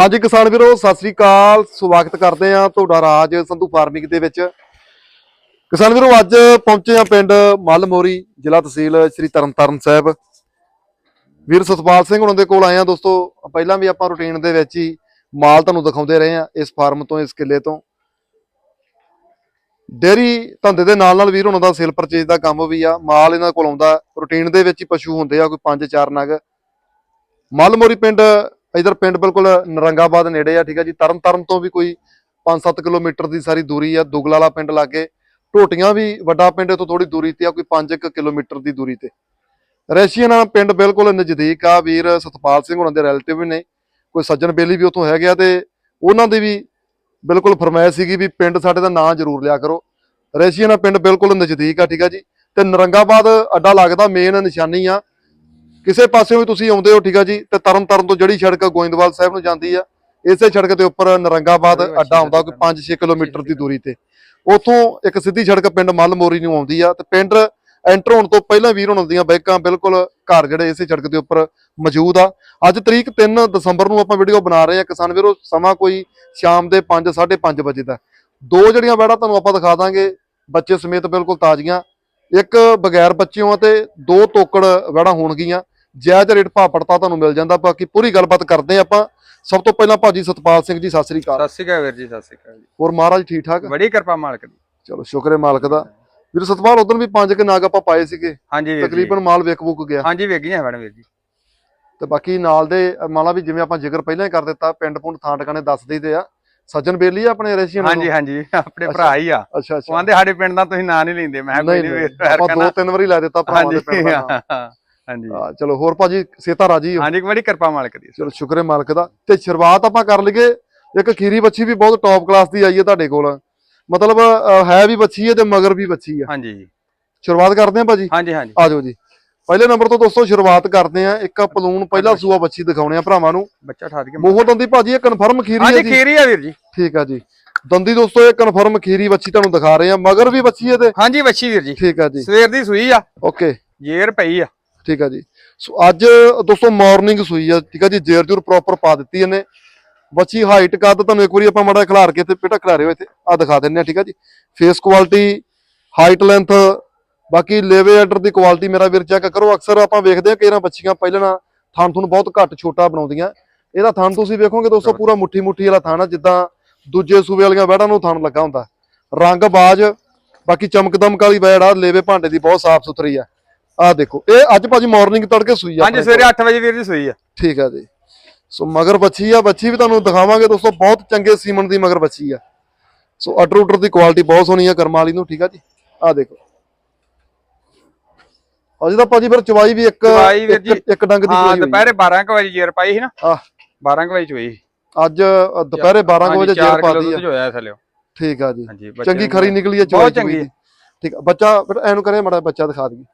ਹਾਂਜੀ ਕਿਸਾਨ ਵੀਰੋ, ਸਤਿ ਸ੍ਰੀ ਅਕਾਲ। ਸਵਾਗਤ ਕਰਦੇ ਆ ਤੁਹਾਡਾ ਰਾਜ ਸੰਧੂ ਫਾਰਮਿੰਗ ਦੇ ਵਿੱਚ। ਕਿਸਾਨ ਵੀਰੋ, ਅੱਜ ਪਹੁੰਚੇ ਆ ਪਿੰਡ ਮੱਲ ਜ਼ਿਲ੍ਹਾ ਤਹਿਸੀਲ ਸ੍ਰੀ ਤਰਨਤਾਰਨ ਸਾਹਿਬ। ਵੀਰ ਸਤਪਾਲ ਸਿੰਘ ਹੁਣਾਂ ਦੇ ਕੋਲ ਆਏ ਆ ਦੋਸਤੋ। ਪਹਿਲਾਂ ਵੀ ਆਪਾਂ ਰੂਟੀਨ ਦੇ ਵਿੱਚ ਹੀ ਮਾਲ ਤੁਹਾਨੂੰ ਦਿਖਾਉਂਦੇ ਰਹੇ ਆ ਇਸ ਫਾਰਮ ਤੋਂ, ਇਸ ਕਿੱਲੇ ਤੋਂ। ਡੇਰੀ ਧੰਦੇ ਦੇ ਨਾਲ ਨਾਲ ਵੀਰ ਉਹਨਾਂ ਦਾ ਸੇਲ ਪਰਚੇਜ ਦਾ ਕੰਮ ਵੀ ਆ। ਮਾਲ ਇਹਨਾਂ ਕੋਲ ਆਉਂਦਾ। ਰੂਟੀਨ ਦੇ ਵਿੱਚ ਹੀ ਪਸ਼ੂ ਹੁੰਦੇ ਆ, ਕੋਈ 5-4 ਨਗ। ਮੱਲ ਮੋਰੀ ਪਿੰਡ ਇਧਰ ਪਿੰਡ ਬਿਲਕੁਲ ਨਰੰਗਾਬਾਦ ਨੇੜੇ ਆ, ਠੀਕ ਆ ਜੀ। ਤਰਨ ਤਾਰਨ ਤੋਂ ਵੀ ਕੋਈ 5-7 ਕਿਲੋਮੀਟਰ ਦੀ ਸਾਰੀ ਦੂਰੀ ਆ, ਦੁਗਲਾ ਵਾਲਾ ਪਿੰਡ ਲਾਗੇ। ਟੋਟੀਆਂ ਵੀ ਵੱਡਾ ਪਿੰਡ ਤੋਂ ਥੋੜੀ ਦੂਰੀ ਤੇ ਆ, ਕੋਈ 5 ਕਿਲੋਮੀਟਰ ਦੀ ਦੂਰੀ ਤੇ। ਰੈਸ਼ੀਅਨ ਪਿੰਡ ਬਿਲਕੁਲ ਨਜ਼ਦੀਕ ਆ, ਵੀਰ ਸਤਪਾਲ ਸਿੰਘ ਉਹਨਾਂ ਦੇ ਰਿਲੇਟਿਵ ਵੀ ਨੇ। ਕੋਈ ਸੱਜਣ ਬੇਲੀ ਵੀ ਉੱਥੋਂ ਹੈਗੇ ਆ ਤੇ ਉਹਨਾਂ ਦੀ ਵੀ ਬਿਲਕੁਲ ਫਰਮਾਇਸ਼ ਸੀਗੀ ਵੀ ਪਿੰਡ ਸਾਡੇ ਦਾ ਨਾਂ ਜ਼ਰੂਰ ਲਿਆ ਕਰੋ। ਰੈਸ਼ੀਅਨ ਪਿੰਡ ਬਿਲਕੁਲ ਨਜ਼ਦੀਕ ਆ, ਠੀਕ ਆ ਜੀ। ਤੇ ਨਰੰਗਾਬਾਦ ਅੱਡਾ ਲੱਗਦਾ ਮੇਨ ਨਿਸ਼ਾਨੀ ਆ। ਕਿਸੇ ਪਾਸੇ ਵੀ ਤੁਸੀਂ ਆਉਂਦੇ ਹੋ ਠੀਕ ਆ ਜੀ ਤੇ ਤਰਨ ਤਾਰਨ ਤੋਂ ਜਿਹੜੀ ਸੜਕ ਗੋਇੰਦਵਾਲ ਸਾਹਿਬ ਨੂੰ ਜਾਂਦੀ ਆ ਇਸੇ ਸੜਕ ਦੇ ਉੱਪਰ ਨਰੰਗਾਬਾਦ ਅੱਡਾ ਆਉਂਦਾ ਕੋਈ 5-6 ਕਿਲੋਮੀਟਰ ਦੀ ਦੂਰੀ ਤੇ। ਉਥੋਂ ਇੱਕ ਸਿੱਧੀ ਸੜਕ ਪਿੰਡ ਮੱਲ ਮੋਰੀ ਨੂੰ ਆਉਂਦੀ ਆ ਤੇ ਪਿੰਡ ਐਂਟਰ ਹੋਣ ਤੋਂ ਪਹਿਲਾਂ ਵੀਰ ਹੋਣ ਦੀਆਂ ਬਾਈਕਾਂ ਬਿਲਕੁਲ ਘਰ ਜਿਹੜੇ ਇਸੇ ਸੜਕ ਦੇ ਉੱਪਰ ਮੌਜੂਦ ਆ। ਅੱਜ ਤਰੀਕ 3 ਦਸੰਬਰ ਨੂੰ ਆਪਾਂ ਵੀਡੀਓ ਬਣਾ ਰਹੇ ਆ ਕਿਸਾਨ ਵੀਰੋ ਸਮਾਂ ਕੋਈ ਸ਼ਾਮ ਦੇ 5 5:30 ਵਜੇ ਦਾ। ਦੋ ਜਿਹੜੀਆਂ ਵੈੜਾ ਤੁਹਾਨੂੰ ਆਪਾਂ ਦਿਖਾ ਦਾਂਗੇ ਬੱਚੇ ਸਮੇਤ ਬਿਲਕੁਲ ਤਾਜ਼ੀਆਂ। ਇੱਕ ਬਗੈਰ ਬੱਚਿਆਂ ਤੇ ਦੋ ਤੋਕੜ ਵੈੜਾ ਹੋਣਗੀਆਂ। ਜਾਇਜ਼ ਰੇਟ ਭਾਅ ਪੜਤਾ ਤੁਹਾਨੂੰ ਮਿਲ ਜਾਂਦਾ ਬਾਕੀ ਪੂਰੀ ਗੱਲਬਾਤ ਕਰਦੇ ਆ ਆਪਾਂ। ਸਭ ਤੋਂ ਪਹਿਲਾਂ ਭਾਜੀ ਸਤਪਾਲ ਸਿੰਘ ਜੀ ਸਤਿ ਸ੍ਰੀ ਅਕਾਲ। ਸਤਿ ਸ਼੍ਰੀ ਅਕਾਲ ਵੀਰ ਜੀ ਸਤਿ ਸ਼੍ਰੀ ਅਕਾਲ ਜੀ। ਹੋਰ ਮਹਾਰਾਜ ਠੀਕ ਠਾਕ ਬੜੀ ਕਿਰਪਾ ਮਾਲਕ ਦੀ। ਚਲੋ ਸ਼ੁਕਰ ਹੈ ਮਾਲਕ ਦਾ। ਵੀਰ ਸਤਪਾਲ ਉਦੋਂ ਵੀ ਪੰਜ ਕੇ ਨਾਗ ਆਪਾਂ ਪਾਏ ਸੀਗੇ। ਹਾਂਜੀ ਵੀਰ ਜੀ। ਤਕਰੀਬਨ ਮਾਲ ਵਿਕ ਬੁੱਕ ਗਿਆ। ਹਾਂਜੀ ਵੇਗੀਆਂ ਮੈਡਮ ਵੀਰ ਜੀ। ਤੇ ਬਾਕੀ ਨਾਲ ਦੇ ਮਾਲਾ ਵੀ ਜਿਵੇਂ ਆਪਾਂ ਜ਼ਿਕਰ ਪਹਿਲਾਂ ਹੀ ਕਰ ਦਿੱਤਾ ਪਿੰਡ ਪੁੰਡ ਥਾਂ ਟਿਕਾਣੇ ਦੱਸ ਦਈਦੇ ਆ। ਸੱਜਣ ਬੇਲੀ ਆ ਆਪਣੇ ਰੇਸ਼ੀਅਨ ਹਾਂਜੀ ਹਾਂਜੀ ਆਪਣੇ ਭਰਾ ਹੀ ਆ। ਅੱਛਾ ਅੱਛਾ। ਆਂਦੇ ਸਾਡੇ ਪਿੰਡ ਦਾ ਤੁਸੀਂ ਨਾਂ ਨਹੀਂ ਲੈਂਦੇ। ਮੈਂ ਕੋਈ ਨਹੀਂ ਆਪਾਂ ਦੋ ਤਿੰਨ ਵਾਰੀ ਲੈ ਦਿੱਤਾ ਭਰਾਵਾਂ ਦੇ ਪਿੰਡ ਦਾ। ਹਾਂਜੀ। ਹਾਂ, ਚਲੋ ਹੋਰ ਭਾਜੀ ਸੇਤਾ ਰਾਜੀ ਹੋ। ਹਾਂਜੀ ਬੜੀ ਕਿਰਪਾ ਮਾਲਕ ਦੀ। ਚਲੋ ਸ਼ੁਕਰ ਹੈ ਮਾਲਕ ਦਾ। ਤੇ ਸ਼ੁਰੂਆਤ ਆਪਾਂ ਕਰ ਲਈਏ ਇੱਕ ਖੀਰੀ ਬੱਚੀ ਵੀ ਬਹੁਤ ਟੌਪ ਕਲਾਸ ਦੀ ਆਈ ਹੈ ਤੁਹਾਡੇ ਕੋਲ। ਮਤਲਬ ਹੈ ਵੀ ਬੱਚੀ ਹੈ ਤੇ ਮਗਰ ਵੀ ਬੱਚੀ ਹੈ। ਹਾਂਜੀ ਸ਼ੁਰੂਆਤ ਕਰਦੇ ਹਾਂ ਭਾਜੀ? ਹਾਂਜੀ ਹਾਂਜੀ। ਆ ਜਾਓ ਜੀ। ਪਹਿਲੇ ਨੰਬਰ ਤੋਂ ਦੋਸਤੋ ਸ਼ੁਰੂਆਤ ਕਰਦੇ ਆ ਇੱਕ ਪਲੂਨ ਪਹਿਲਾ ਸੂਆ ਬੱਚੀ ਦਿਖਾਉਣੇ ਆ ਭਰਾਵਾਂ ਨੂੰ। ਬੱਚਾ ਠਾ ਕੇ ਮੂੰਹੋਂ ਦੰਦੀ ਭਾਜੀ ਇਹ ਕਨਫਰਮ ਖੀਰੀ ਹੈ ਹਾਂਜੀ ਜੀ। ਖੀਰੀ ਆ ਵੀਰ ਜੀ। ਠੀਕ ਆ ਜੀ। ਦੰਦੀ ਦੋਸਤੋ ਇਹ ਕਨਫਰਮ ਖੀਰੀ ਬੱਚੀ ਤੁਹਾਨੂੰ ਦਿਖਾ ਰਹੇ ਆ ਮਗਰ ਵੀ ਬੱਚੀ ਹੈ ਤੇ ਹਾਂਜੀ ਬੱਚੀ ਵੀਰ ਜੀ। ਠੀਕ ਆ ਜੀ। ਸਵੇਰ ਦੀ ਸੂਈ ਆ। ਓਕੇ। ਜੇਰ ਪਈ ਆ। ਠੀਕ ਆ ਜੀ। ਸੋ ਅੱਜ, ਦੋਸਤੋ ਮਾਰਨਿੰਗ ਸੂਈ ਆ, ਠੀਕ ਆ ਜੀ। ਜੇਰ ਜੂਰ ਪ੍ਰੋਪਰ ਪਾ ਦਿੱਤੀ ਇਹਨੇ। ਬੱਚੀ ਹਾਈਟ ਕੱਦ ਤੁਹਾਨੂੰ ਇੱਕ ਵਾਰੀ ਆਪਾਂ ਮੜਾ ਖਿਲਾਰ ਕੇ ਤੇ ਖਿਲਾ ਰਹੇ ਹੋ ਇੱਥੇ। ਆ ਦਿਖਾ ਦਿੰਨੇ ਆ, ਠੀਕ ਆ ਜੀ। ਫੇਸ ਕੁਆਲਿਟੀ ਹਾਈਟ ਲੈਂਥ ਬਾਕੀ ਲੇਵੇ ਆਰਡਰ ਦੀ ਕੁਆਲਿਟੀ ਮੇਰਾ ਵੀਰ ਚੈੱਕ ਕਰੋ। ਅਕਸਰ ਆਪਾਂ ਵੇਖਦੇ ਆ ਕਿ ਇਹਨਾਂ ਬੱਚੀਆਂ ਪਹਿਲਾਂ ਨਾ ਥਣ ਤੁਹਾਨੂੰ ਬਹੁਤ ਘੱਟ ਛੋਟਾ ਬਣਾਉਂਦੀਆਂ। ਇਹਦਾ ਥਣ ਤੁਸੀਂ ਵੇਖੋਗੇ ਦੋਸਤੋ, ਪੂਰਾ ਮੁੱਠੀ ਮੁੱਠੀ ਵਾਲਾ ਥਣ ਆ, ਜਿੱਦਾਂ ਦੂਜੇ ਸੂਬੇ ਵਾਲੀਆਂ ਵੈੜਾਂ ਨੂੰ ਥਣ ਲੱਗਾ ਹੁੰਦਾ। ਰੰਗ ਬਾਜ, ਬਾਕੀ ਚਮਕਦਮਕ ਵਾਲੀ ਵੈੜ ਆ, ਲੇਵੇ ਭਾਂਡੇ ਦੀ ਬਹੁਤ ਸਾਫ਼ ਸੁਥਰੀ ਆ। ਆ ਦੇਖੋ ਇਹ ਅੱਜ ਭਾਜੀ ਮਾਰਨਿੰਗ ਤੜਕੇ ਸੂਈ ਆ ਹਾਂਜੀ ਸਵੇਰੇ 8 ਵਜੇ ਵੀਰ ਜੀ ਸੂਈ ਆ। ਠੀਕ ਆ ਜੀ। ਸੋ ਮਗਰ ਬੱਚੀ ਆ ਬੱਚੀ ਵੀ ਤੁਹਾਨੂੰ ਦਿਖਾਵਾਂਗੇ ਦੋਸਤੋ ਬਹੁਤ ਚੰਗੇ ਸੀਮਨ ਦੀ ਮਗਰ ਬੱਚੀ ਆ। ਸੋ ਅਡਰ ਉਡਰ ਦੀ ਕੁਆਲਿਟੀ ਬਹੁਤ ਸੋਹਣੀ ਆ ਕਰਮ ਵਾਲੀ ਨੂੰ ਠੀਕ ਆ ਜੀ? ਆ ਦੇਖੋ। ਅਜੇ ਤਾਂ ਭਾਜੀ ਫਿਰ ਚਵਾਈ ਵੀ ਇੱਕ ਚਵਾਈ ਵੀਰ ਜੀ, ਇੱਕ- ਡੰਗ ਦੀ ਹਾਂ ਦੁਪਹਿਰੇ 12 ਕੁ ਵਜੇ ਜੇਰ ਪਾਈ ਸੀ ਨਾ। ਆ 12 ਕੁ ਵਜੇ ਚੋਈ ਅੱਜ ਦੁਪਹਿਰੇ 12 ਕੁ ਵਜੇ ਜੇਰ ਪਾਦੀ ਆ। ਹੋਇਆ ਥੱਲੇ ਠੀਕ ਆ ਜੀ। ਚੰਗੀ ਖਰੀ ਨਿਕਲੀ ਆ ਬਹੁਤ ਚਵਾਈ ਚੰਗੀ ਚੰਗੀ ਠੀਕ ਆ ਬੱਚਾ ਫਿਰ ਐਨੂੰ ਕਰੇ ਮੜਾ ਬੱਚਾ ਦਿਖਾ ਦਈਏ।